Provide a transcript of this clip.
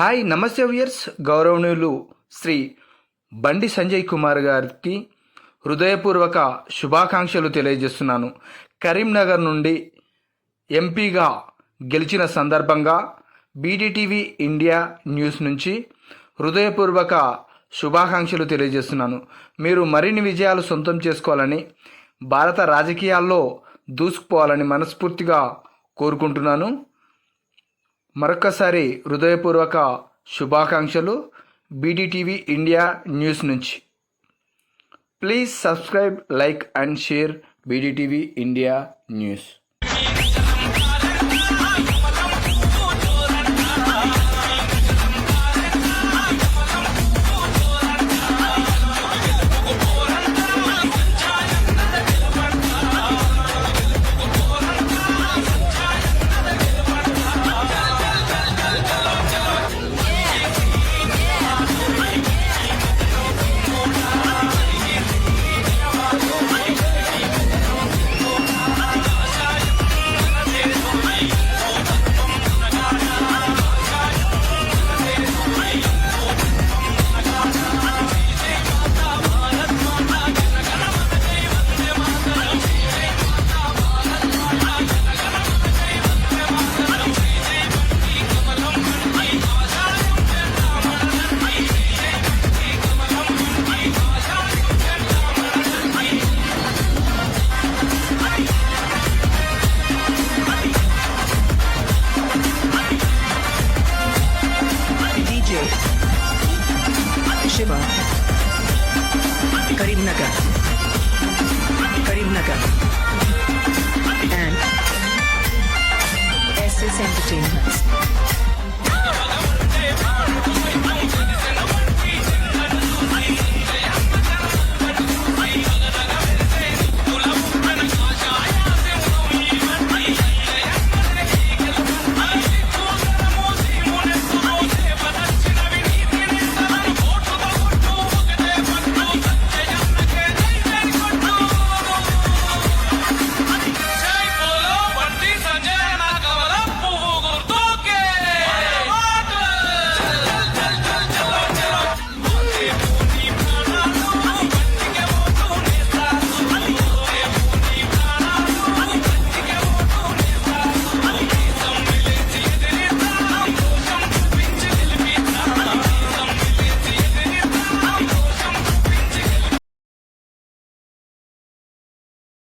Hi నమస్తే viewers. గౌరవనీయులు శ్రీ బండి సంజయ్ కుమార్ గారికి హృదయపూర్వక శుభాకాంక్షలు తెలియజేస్తున్నాను. కరీంనగర్ నుండి ఎంపీగా గెలిచిన సందర్భంగా బీడీటీవీ ఇండియా న్యూస్ నుంచి హృదయపూర్వక శుభాకాంక్షలు తెలియజేస్తున్నాను. మీరు మరిన్ని విజయాలు సొంతం చేసుకోవాలని భారత రాజకీయాల్లో దూసుకుపోవాలని మనస్ఫూర్తిగా కోరుకుంటున్నాను. మరొకసారి హృదయపూర్వక శుభాకాంక్షలు బీడీటీవీ ఇండియా న్యూస్ నుంచి. Please subscribe like and share BDTV India news Shiva. Karimnagar. Karimnagar. And SS Entertainment.